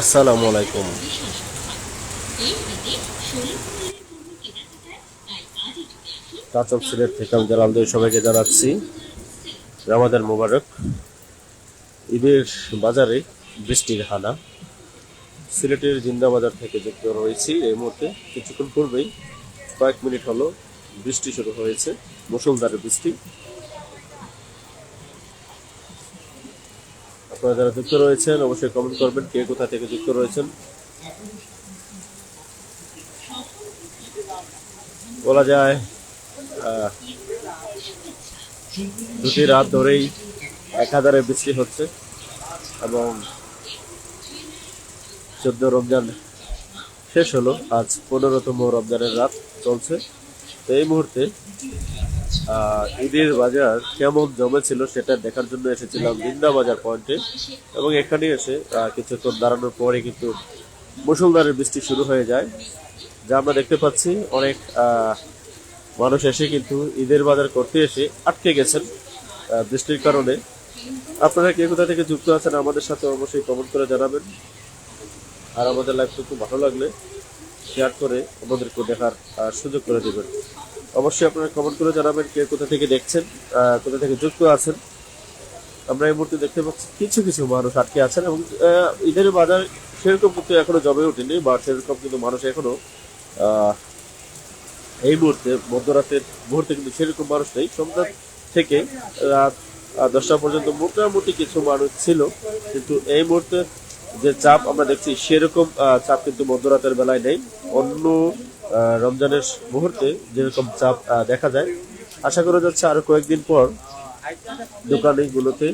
আসসালামু আলাইকুম। সিলেট থেকে আমি জানাল সবাইকে জানাচ্ছি। রামাদান মোবারক। ঈদের বাজারে বৃষ্টির হানা। সিলেটের জিন্দা বাজার থেকে যুক্ত রয়েছি। এই মুহূর্তে কিছুক্ষণ পূর্বেই কয়েক মিনিট হলো বৃষ্টি শুরু হয়েছে। মুসলধারে বৃষ্টি। আপনারা যারা যুক্ত রয়েছেন, অবশ্যই কমেন্ট করবেন, কে কোথা থেকে যুক্ত রয়েছেন। বলা যায় দুটি রাত ধরেই এক হাজারে বৃষ্টি হচ্ছে এবং চোদ্দ রমজান শেষ হলো। আজ পনেরোতম রমজানের রাত চলছে। তো এই মুহূর্তে ঈদের বাজার কেমন জমেছিল সেটা দেখার জন্য এসেছিলাম জিন্দা বাজার পয়েন্টে। এবং এখানে এসে কিছুক্ষণ দাঁড়ানোর পরে কিন্তু মুসলধারের বৃষ্টি শুরু হয়ে যায়। যা আমরা দেখতে পাচ্ছি, অনেক মানুষ এসে কিন্তু ঈদের বাজার করতে এসে আটকে গেছেন বৃষ্টির কারণে। আপনারা কে কোথা থেকে যুক্ত আছেন আমাদের সাথে অবশ্যই কমেন্ট করে জানাবেন। আর আমাদের লাইভটা খুব ভালো লাগলে শেয়ার করে আমাদেরকে দেখার সুযোগ করে দেবেন। অবশ্যই আপনারা কমেন্ট করে জানাবেন, কে কোথা থেকে দেখছেন কোথা থেকে যুক্ত আছেন। আমরা এই মুহূর্তে দেখতে পাচ্ছি কিছু কিছু মানুষ আটকে আছেন এবং ঈদের বাজার সেরকম কিন্তু এখনও জমে ওঠেনি, বা সেরকম কিন্তু মানুষ এখনও এই মুহূর্তে, মধ্যরাতের মুহূর্তে কিন্তু সেরকম মানুষ নেই। সন্ধ্যা থেকে রাত দশটা পর্যন্ত মোটামুটি কিছু মানুষ ছিল, কিন্তু এই মুহূর্তে যে চাপ আমরা দেখছি সেরকম চাপ কিন্তু মধ্যরাতের বেলায় নেই। অন্য রমজানের মুহূর্তে যেরকম চাপ দেখা যায়, আশা করা যাচ্ছে আরও কয়েকদিন পর দোকানগুলোতে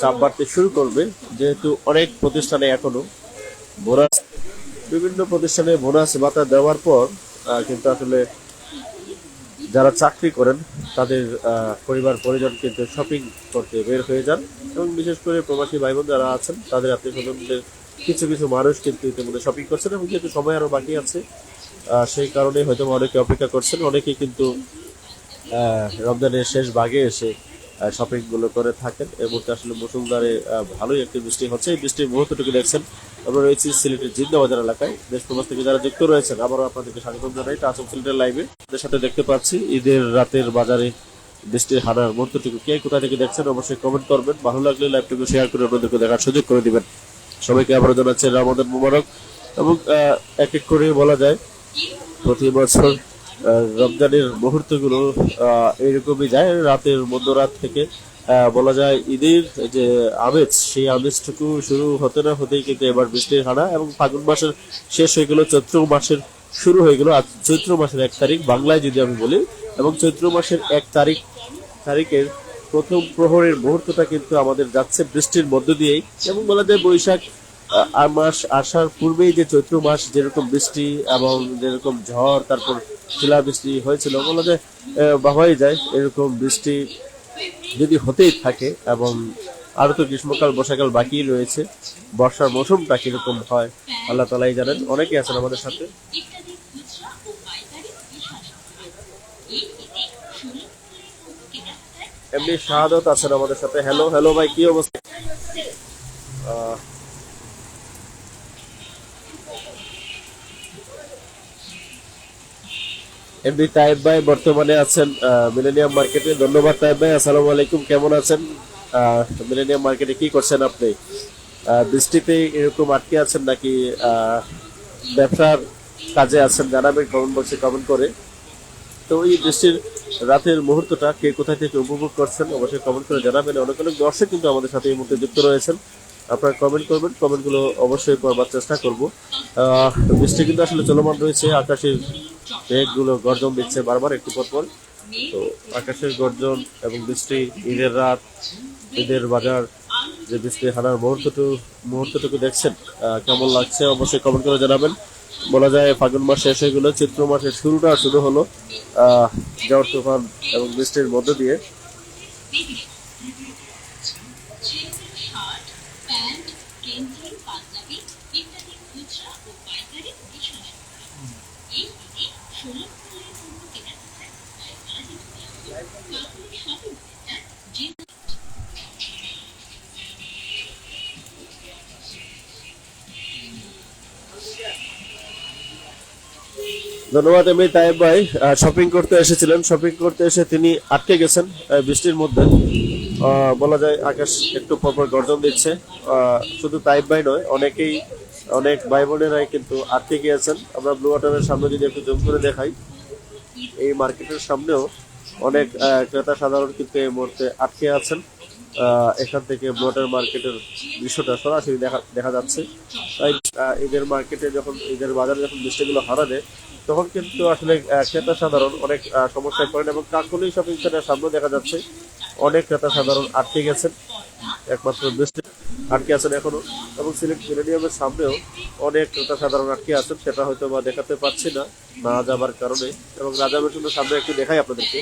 চাপ বাড়তে শুরু করবে। যেহেতু অনেক প্রতিষ্ঠানে এখনও বোনাস, বিভিন্ন প্রতিষ্ঠানে বোনাস ভাতা দেওয়ার পর কিন্তু আসলে যারা চাকরি করেন, তাদের পরিবার পরিজন কিন্তু শপিং করতে বের হয়ে যান। এবং বিশেষ করে প্রবাসী ভাই বোন যারা আছেন, তাদের আত্মীয় স্বজনদের কিছু কিছু মানুষ কিন্তু ইতিমধ্যে শপিং করছেন এবং যেহেতু সময় আরও বাকি আছে সেই কারণে হয়তো অনেকে অপেক্ষা করছেন। অনেকে কিন্তু রমজানের শেষ ভাগে এসে শপিংগুলো করে থাকেন। মুহূর্তে আসলে মুসুলধারে আহ, ভালোই একটি বৃষ্টি হচ্ছে। এই বৃষ্টির মুহূর্তটুকু দেখছেন আমরা রয়েছি সিলেটের জিন্দাবাজার এলাকায়। দেশ প্রবাস থেকে যারা যুক্ত রয়েছেন আবারও আপনাদেরকে স্বাগত জানাই। টাচম সিলেটের লাইভে আপনাদের সাথে দেখতে পাচ্ছি ঈদের রাতের বাজারে বৃষ্টির হানার মুহূর্তটুকু। কে কোথা থেকে দেখছেন অবশ্যই কমেন্ট করবেন। ভালো লাগলে লাইভটুকু শেয়ার করে অন্যদেরকে দেখার সুযোগ করে দিবেন। সবাইকে আবারও জানাচ্ছি রামাদান মুবারক। এবং এক এক করে বলা যায় প্রতি বছর রমজানের মুহূর্তগুলো এরকমই যায়। রাতের মধ্যরাত থেকে বলা যায় ঈদের যে আমেজ, সেই আমেজটুকু শুরু হতে না হতেই কিন্তু এবার বৃষ্টির হানা এবং ফাগুন মাসের শেষ হয়ে গেল, চৈত্র মাসের শুরু হয়ে গেল। আজ চৈত্র মাসের এক তারিখ বাংলায় যদি আমি বলি, এবং চৈত্র মাসের এক তারিখ, তারিখের প্রথম প্রহরের মুহূর্তটা কিন্তু আমাদের যাচ্ছে বৃষ্টির মধ্য দিয়েই। এবং বলা যায় বৈশাখ মাস আসার পূর্বেই যে চৈত্র মাস যেরকম বৃষ্টি এবং যেরকম ঝড় তারপর শিলা বৃষ্টি হয়েছিল যায় আহ, ভাবাই যায়। এরকম বৃষ্টি যদি হতেই থাকে এবং আরও তো গ্রীষ্মকাল বর্ষাকাল বাকি রয়েছে বর্ষার মৌসুমটা কীরকম হয় আল্লাহ তালাই জানেন। অনেকে আছেন আমাদের সাথে। এমনি শাহাদত আছেন আমাদের সাথে। হ্যালো হ্যালো ভাই কি অবস্থা? এমনি তাইব ভাই বর্তমানে আছেন মিলেনিয়াম মার্কেটে ধন্যবাদ তাইব ভাই, আসসালামু আলাইকুম, কেমন আছেন? মিলেনিয়াম মার্কেটে কি করছেন আপনি? বৃষ্টিতে এরকম আটকে আছেন নাকি ব্যবসার কাজে আছেন? জানাবেন কমেন্ট বক্সে কমেন্ট করে। তো এই বৃষ্টির রাতের মুহূর্তটা কে কোথা থেকে উপভোগ করছেন, অবশ্যই কমেন্ট করে জানাবেন। অনেক অনেক দর্শক কিন্তু আমাদের সাথে এই মুহূর্তে যুক্ত রয়েছেন। আপনারা কমেন্ট করবেন কমেন্টগুলো অবশ্যই করবার চেষ্টা করব। বৃষ্টি কিন্তু আসলে চলমান রয়েছে, আকাশের মেঘগুলো গর্জন দিচ্ছে বারবার একটু পর পর। তো আকাশের গর্জন এবং বৃষ্টি, ঈদের রাত, ঈদের বাজার, যে বৃষ্টি হানার মুহূর্তটুকু মুহূর্তটুকু দেখছেন কেমন লাগছে অবশ্যই কমেন্ট করে জানাবেন। বলা যায় ফাগুন মাস শেষ হয়ে গেল, চৈত্র মাসের শুরুটা শুরু হলো, আহ, ঝড় তুফান এবং বৃষ্টির মধ্য দিয়ে। ধন্যবাদ, এমনি তাইব ভাই। শপিং করতে এসেছিলেন। শপিং করতে এসে তিনি আটকে গেছেন বৃষ্টির মধ্যে। বলা যায় আকাশ একটু পরপর গর্জন দিচ্ছে। শুধু তাইব ভাই নয়, অনেকেই, অনেক ভাই বোনেরাই কিন্তু আটকে গিয়েছেন। আমরা ব্লু ওয়াটারের সামনে যদি একটু জুম করে দেখাই, এই মার্কেটের সামনেও অনেক ক্রেতা সাধারণ কিন্তু এই মুহূর্তে আটকে আছেন। এখান থেকে ব্লটার মার্কেটের দৃশ্যটা সরাসরি দেখা দেখা যাচ্ছে। তাই ঈদের মার্কেটে যখন, ঈদের বাজারে যখন বৃষ্টিগুলো হারাবে তখন কিন্তু আসলে ক্রেতা সাধারণ অনেক সমস্যায় পড়েন এবং কাকুলি শপিং সেন্টার সামনে দেখা যাচ্ছে, অনেক ক্রেতা সাধারণ আটকে গেছেন, একমাত্র বৃষ্টি আটকে আছেন এখনও এবং সিলেট মিলেনিয়ামের সামনেও অনেক ক্রেতা সাধারণ আটকে আছেন, সেটা হয়তো বা দেখাতে পারছি না না যাবার কারণে এবং রাজা জন্য সামনে একটু দেখাই আপনাদেরকে।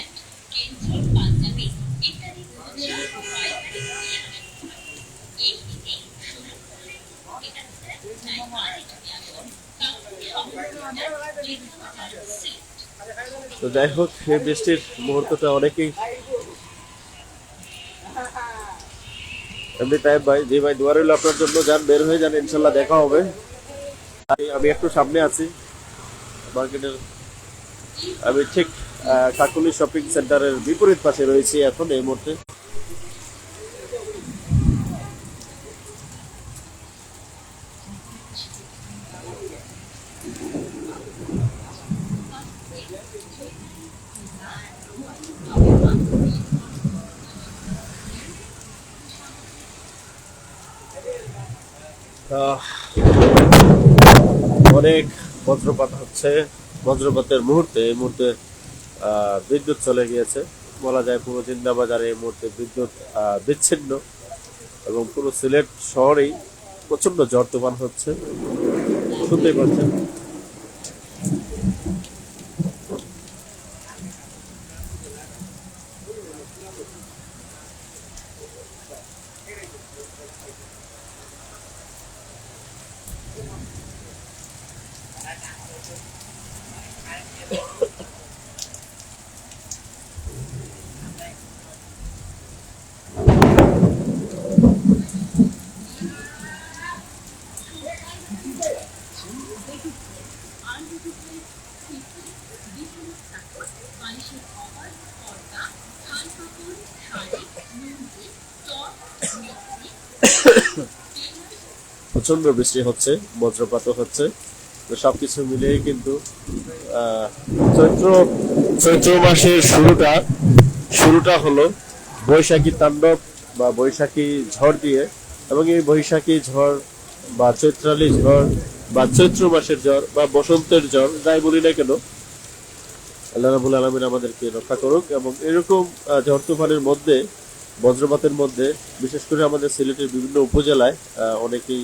তো যাই হোক এই বৃষ্টির মুহূর্তটা অনেকেই এমনি তাই ভাই, জি ভাই, দোয়া রইল আপনার জন্য। যান, বের হয়ে যান, ইনশাল্লাহ দেখা হবে। আমি- একটু সামনে আছি। মার্কেটের আমি ঠিক কাকুলি শপিং সেন্টারের বিপরীত পাশে রয়েছি এখন এই মুহূর্তে। অনেক বজ্রপাত হচ্ছে। বজ্রপাতের মুহূর্তে এই মুহূর্তে বিদ্যুৎ চলে গিয়েছে। বলা যায় পুরো জিন্দাবাজারে এই মুহূর্তে বিদ্যুৎ বিচ্ছিন্ন এবং পুরো সিলেট শহরেই প্রচণ্ড ঝড় তুফান হচ্ছে। শুনতেই পাচ্ছেন। প্রচণ্ড বৃষ্টি হচ্ছে বজ্রপাত হচ্ছে। তো সবকিছু মিলিয়ে কিন্তু চৈত্র চৈত্র মাসের শুরুটা শুরুটা হলো বৈশাখী তাণ্ডব বা বৈশাখী ঝড় দিয়ে। এবং এই বৈশাখী ঝড় বা চৈত্রালি ঝড় বা চৈত্র মাসের জ্বর বা বসন্তের জ্বর যাই বলি না কেন, আল্লাহ রাবুল আলমিন আমাদেরকে রক্ষা করুক। এবং এরকম ঝড় তুফানের মধ্যে, বজ্রপাতের মধ্যে, বিশেষ করে আমাদের সিলেটের বিভিন্ন উপজেলায় অনেকেই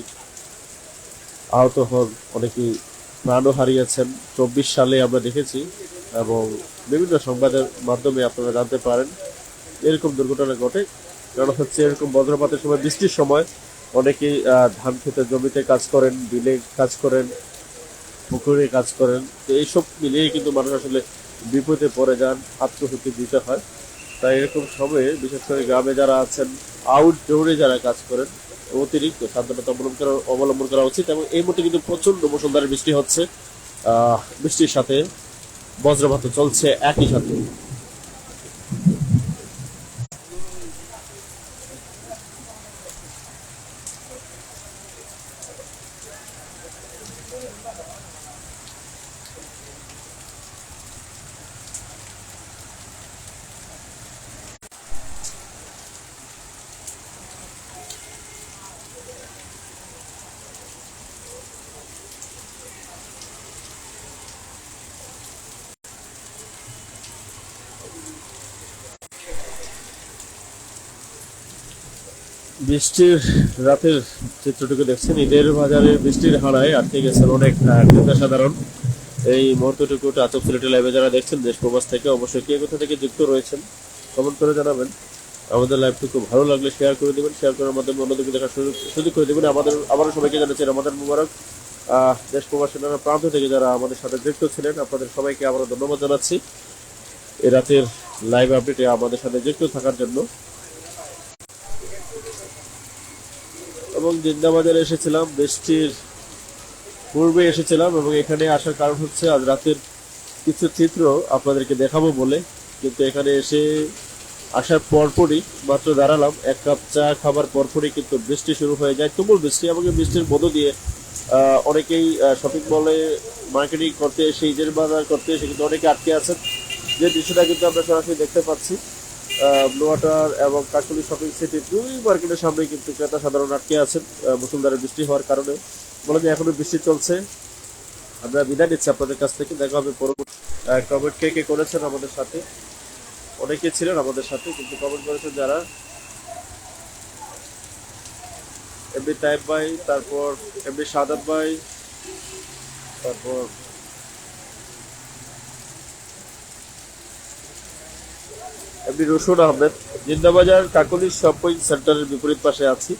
আহত হন অনেকেই প্রাণও হারিয়েছেন। চব্বিশ সালে আমরা দেখেছি এবং বিভিন্ন সংবাদের মাধ্যমে আপনারা জানতে পারেন, এরকম দুর্ঘটনা ঘটে। কারণ হচ্ছে এরকম বজ্রপাতের সময়, বৃষ্টির সময় অনেকেই ধান খেতে জমিতে কাজ করেন, বিলে কাজ করেন, পুকুরে কাজ করেন। তো এইসব মিলিয়ে কিন্তু মানুষ আসলে বিপদে পড়ে যান আত্মহুতি দিতে হয়। তাই এরকম সময়ে, বিশেষ করে গ্রামে যারা আছেন আউটডোরে যারা কাজ করেন অতিরিক্ত সাবধানতা অবলম্বন করা অবলম্বন করা উচিত এবং এই মুহূর্তে কিন্তু প্রচণ্ড মুসলধারে বৃষ্টি হচ্ছে। বৃষ্টির সাথে বজ্রপাত চলছে একই সাথে। বৃষ্টির রাতের চিত্রটুকু দেখছেন। ঈদের বাজারে বৃষ্টির হানায় আটকে গেছেন অনেক ক্রেতা সাধারণ এই মুহূর্তটুকু আচক সিলেটের লাইভে যারা দেখছেন, দেশ প্রবাস থেকে অবশ্যই কে কোথা থেকে যুক্ত রয়েছেন কমেন্ট করে জানাবেন। আমাদের লাইভটুকু ভালো লাগলে শেয়ার করে দেবেন শেয়ার করার মাধ্যমে অন্যদিকে দেখার সুযোগ করে দেবেন। আমাদের, আবারও সবাইকে জানাচ্ছি আমাদের মুবারক। দেশ প্রবাসী নানা প্রান্ত থেকে যারা আমাদের সাথে যুক্ত ছিলেন, আপনাদের সবাইকে আবারও ধন্যবাদ জানাচ্ছি। এ রাতের লাইভ আপডেটে আমাদের সাথে যুক্ত থাকার জন্য। এবং জিন্দাবাজারে এসেছিলাম বৃষ্টির পূর্বে এসেছিলাম এবং এখানে আসার কারণ হচ্ছে আজ রাতের কিছু চিত্র আপনাদেরকে দেখাবো বলে। কিন্তু এখানে এসে আসার পরপরই মাত্র দাঁড়ালাম, এক কাপ চা খাবার পরপরই কিন্তু বৃষ্টি শুরু হয়ে যায়, তুমুল বৃষ্টি এবং বৃষ্টির মধ্য দিয়ে অনেকেই শপিং মলে মার্কেটিং করতে এসে ঈদের বাজার করতে এসে কিন্তু অনেকে আটকে আছেন। যে দৃশ্যটা কিন্তু আমরা সরাসরি দেখতে পাচ্ছি। ব্লুয়াটার এবং কাকুলি শপিং সিটি দুই মার্কেটের সামনে কিন্তু ক্রেতা সাধারণ আটকে আছেন। মুসুলধারে বৃষ্টি হওয়ার কারণে। বলা যায় এখনও বৃষ্টি চলছে। আমরা বিদায় নিচ্ছি আপনাদের কাছ থেকে। দেখা হবে পরবর্তী কমেন্ট কে কে করেছেন আমাদের সাথে। অনেকে ছিলেন আমাদের সাথে, কিন্তু কমেন্ট করেছেন যারা। এমনি টাইপ ভাই, তারপর এমনি সাদাত ভাই, তারপর এমনি রসুন আহমেদ, জিন্দাবাজার কাকলি শপিং সেন্টারের বিপরীত পাশে আছি।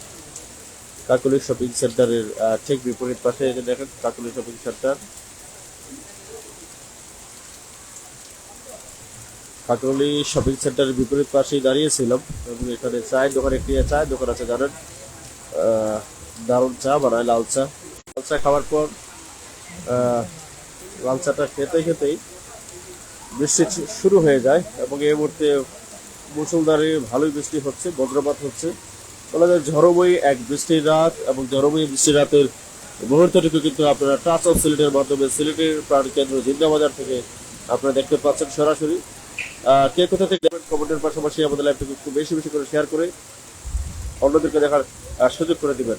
কাকলি শপিং সেন্টারের ঠিক বিপরীত পাশে যে দেখেন, Kakoli shopping centre. Kakoli shopping সেন্টারের বিপরীত পাশেই দাঁড়িয়েছিলাম এবং এখানে চায়ের দোকান, একটি চায়ের দোকান আছে, জানেন? দারুণ চা বানায়, লাল চা। লাল চা খাওয়ার পর লাল চাটা খেতে খেতেই বৃষ্টি শুরু হয়ে যায় এবং এই মুহূর্তে মুসলধারে ভালোই বৃষ্টি হচ্ছে, বজ্রপাত হচ্ছে। বলা যায় ঝড়ময়ী এক বৃষ্টির রাত এবং ঝড়ময়ী বৃষ্টির রাতের মুহূর্তটুকু কিন্তু আপনারা টাচ অফ সিলেটের মাধ্যমে সিলেটের প্রাণ কেন্দ্র জিন্দাবাজার থেকে আপনারা দেখতে পাচ্ছেন সরাসরি। কে কোথা থেকে কমেন্টের পাশাপাশি আমাদের লাইভটাকে একটু বেশি বেশি করে শেয়ার করে অন্যদেরকে দেখার সুযোগ করে দিবেন।